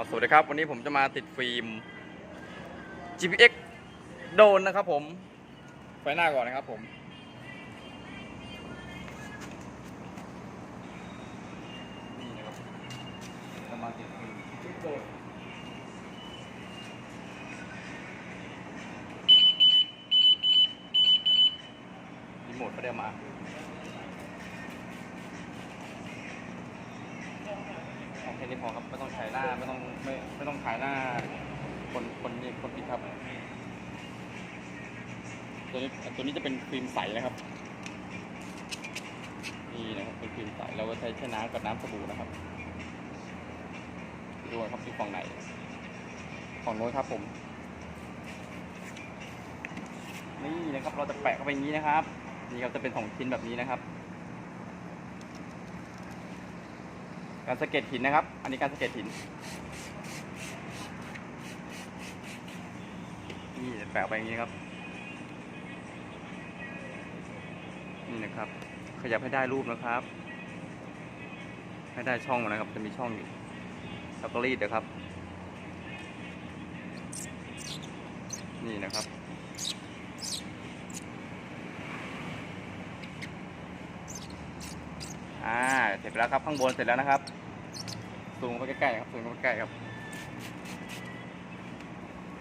าสวัสดีครับ วันนี้ผมจะมาติดฟิล์ม GPX โดนนะครับผม ไฟหน้าก่อนนะครับผม นี่นะครับจะมาติดฟิล์ม GPX โดนรีโมทก็ได้มา เอาแค่ นี้พอครับไม่ต้องถ่ายหน้าไม่ต้องไม่ไม่ต้องถ่ายหน้า คนคนนี้คนผิดครับตัวนี้ตัวนี้จะเป็นฟิล์มใสนะครับนี่นะครับเป็นฟิล์มใสเราก็ใช้แค่น้ำกับน้ำสบู่นะครับดูนะครับที่ฝั่งไหนฝั่งโน้นครับผมนี่นะครับเราจะแปะเข้าไปอย่างนี้นะครับ นี่ครับจะเป็นสองชิ้นแบบนี้นะครับ การสะเก็ดหินนะครับ อันนี้การสะเก็ดหิน นี่แปะไปอย่างนี้ครับ นี่นะครับ ขยับให้ได้รูปนะครับ ให้ได้ช่องนะครับ จะมีช่องอยู่แล้วก็รีดนะครับ นี่นะครับ อ่า เสร็จไปแล้วครับข้างบนเสร็จแล้วนะครับซูมไปใกล้ๆครับซูมไปใกล้ครับ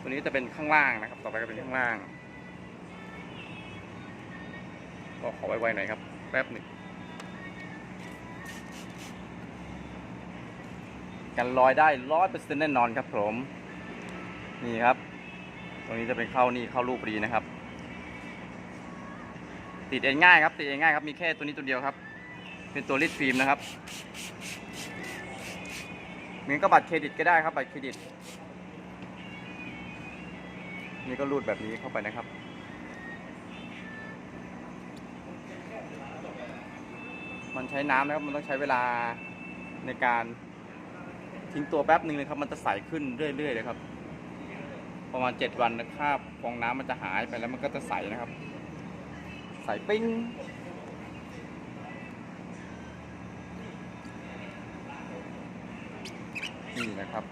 ตัวนี้จะเป็นข้างล่างนะครับ ต่อไปก็เป็นข้างล่าง ก็ขอไวๆหน่อยครับ แป๊บหนึ่งกันรอยได้ร้อยเปอร์เซ็นต์แน่นอนครับผม นี่ครับ ตรงนี้จะเป็นเข้านี่เข้ารูปดีนะครับ ติดเองง่ายครับ ติดเองง่ายครับ มีแค่ตัวนี้ตัวเดียวครับ เป็นตัวรีดฟิล์มนะครับเหมือนกับบัตรเครดิตก็ได้ครับบัตรเครดิต นี่ก็รูดแบบนี้เข้าไปนะครับ มันใช้น้ำนะครับมันต้องใช้เวลาในการทิ้งตัวแป๊บหนึ่งเลยครับ มันจะใสขึ้นเรื่อยๆเลยครับ ประมาณเจ็ดวันนะครับฟองน้ำมันจะหายไปแล้วมันก็จะใสนะครับ ใสปิ้ง นี่นะครับ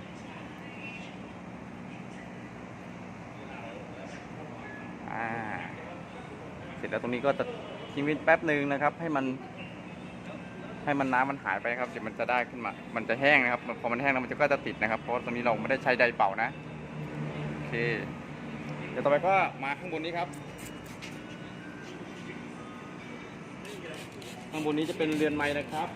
เสร็จแล้วตรงนี้ก็จะทิ้งไว้แป๊บหนึ่งนะครับ ให้มัน ให้มันน้ำมันหายไปครับเดี๋ยวมันจะได้ขึ้นมา มันจะแห้งนะครับพอมันแห้งแล้วมันจะก็จะติดนะครับ เพราะตรงนี้เราไม่ได้ใช้ไดเป่านะโอเค เดี๋ยวต่อไปก็มาข้างบนนี้ครับ ข้างบนนี้จะเป็นเรือนไม้นะครับ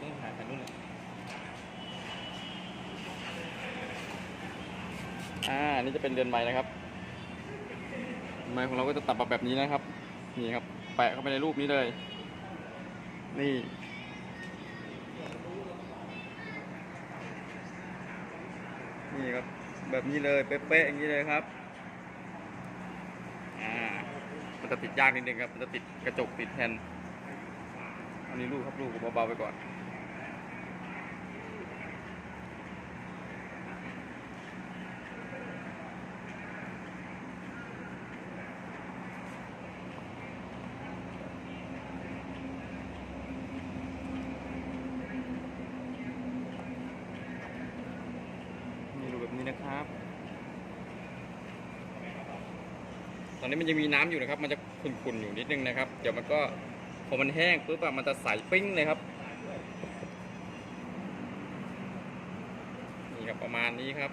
นี่หายไปนู่นเลย อ่านี่จะเป็นเรือนไม้นะครับไม้ของเราก็จะตัดมาแบบนี้นะครับ นี่ครับ แปะเข้าไปในรูปนี้เลย นี่นี่ครับแบบนี้เลยเป๊ะๆอย่างนี้เลยครับอ่ามันจะติดยากนิดนึงครับ มันจะติดกระจกติดแผ่นอันนี้ลูกครับลูกเบาๆไปก่อนดูแบบนี้นะครับ ต อนนี้มันยังมีน้ำอยู่นะครับ มันจะขุ่นๆอยู่นิดนึงนะครับ เดี๋ยวมันก็พอมันแห้งปุ๊บอะมันจะใสปิ้งเลยครับ นี่ครับประมาณนี้ครับ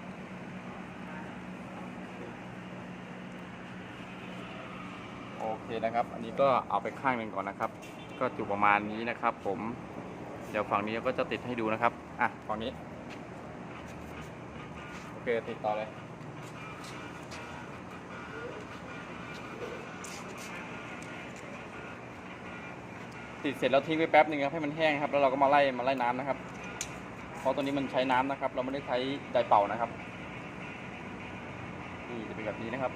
โอเคนะครับ อันนี้ก็เอาไปข้างหนึ่งก่อนนะครับ ก็อยู่ประมาณนี้นะครับ ผม เดี๋ยวฝั่งนี้ก็จะติดให้ดูนะครับ อะฝั่งนี้ โอเคติดต่อเลย ติดเสร็จแล้วทิ้งไว้แป๊บหนึ่งครับให้มันแห้งครับแล้วเราก็มาไล่มาไล่น้ำนะครับ เพราะตัวนี้มันใช้น้ำนะครับ เราไม่ได้ใช้ไดเป่านะครับนี่จะเป็นแบบนี้นะครับ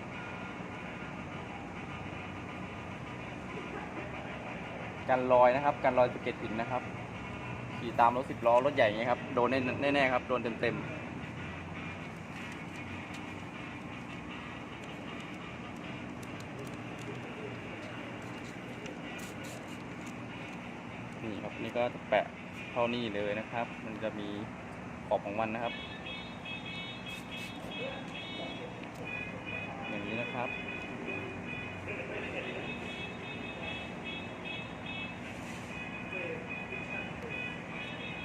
กันรอยนะครับกันรอยสะเก็ดหินนะครับขี่ตามรถสิบล้อรถใหญ่ไงครับโดนแน่แน่ๆครับโดนเต็มๆ นี่ครับนี่ก็จะแปะเท่านี้เลยนะครับ มันจะมีขอบของมันนะครับอย่างนี้นะครับ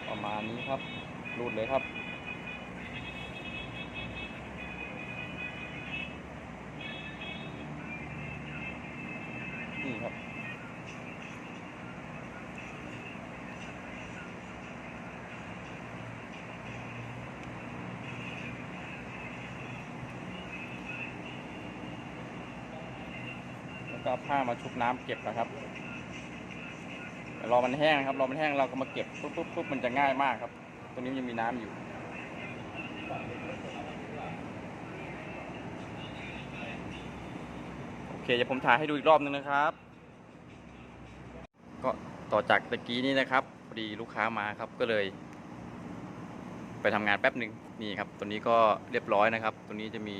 ประมาณนี้ครับรูดเลยครับนี่ครับ ก็เอาผ้ามาชุบน้ำเก็บนะครับรอมันแห้งครับรอมันแห้งเราก็มาเก็บปุ๊บปุ๊บปุ๊บมันจะง่ายมากครับ ตรงนี้ยังมีน้ำอยู่โอเคเดี๋ยวผมถ่ายให้ดูอีกรอบนึงนะครับ ก็ต่อจากตะกี้นี้นะครับพอดีลูกค้ามาครับก็เลย ไปทำงานแป๊บหนึ่งนี่ครับ ตัวนี้ก็เรียบร้อยนะครับ ตัวนี้จะมี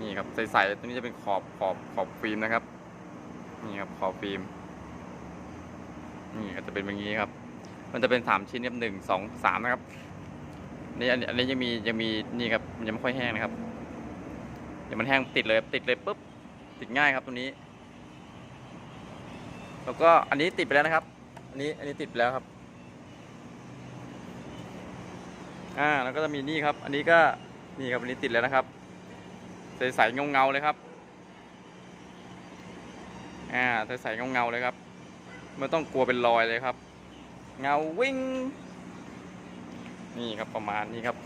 นี่ครับใสๆตัวนี้จะเป็นขอบขอบขอบฟิล์มนะครับ นี่ครับขอบฟิล์ม นี่ก็จะเป็นแบบนี้ครับ มันจะเป็นสามชิ้นครับหนึ่งสองสามนะครับนี่อันนี้อันนี้ยังมียังมีนี่ครับมันยังไม่ค่อยแห้งนะครับเดี๋ยวมันแห้งติดเลยติดเลยปุ๊บติดง่ายครับตัวนี้ แล้วก็อันนี้ติดไปแล้วนะครับ อันนี้อันนี้ติดไปแล้วครับอ่าแล้วก็จะมีนี่ครับ อันนี้ก็นี่ครับอันนี้ติดแล้วนะครับ ใสๆเงาๆเลยครับอ่าใสๆเงาๆเลยครับไม่ต้องกลัวเป็นรอยเลยครับ เงาวิ่งนี่ครับประมาณนี้ครับ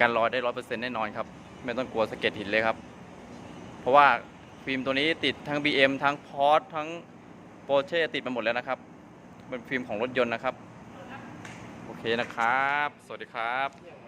การลอยได้ร้อยเปอร์เซ็นต์แน่นอนครับ ไม่ต้องกลัวสะเก็ดหินเลยครับ เพราะว่าฟิล์มตัวนี้ติดทั้ง BM ทั้งพอร์ทั้งโปรเช่ติดมาหมดแล้วนะครับ เป็นฟิล์มของรถยนต์นะครับ โอเคนะครับ สวัสดีครับ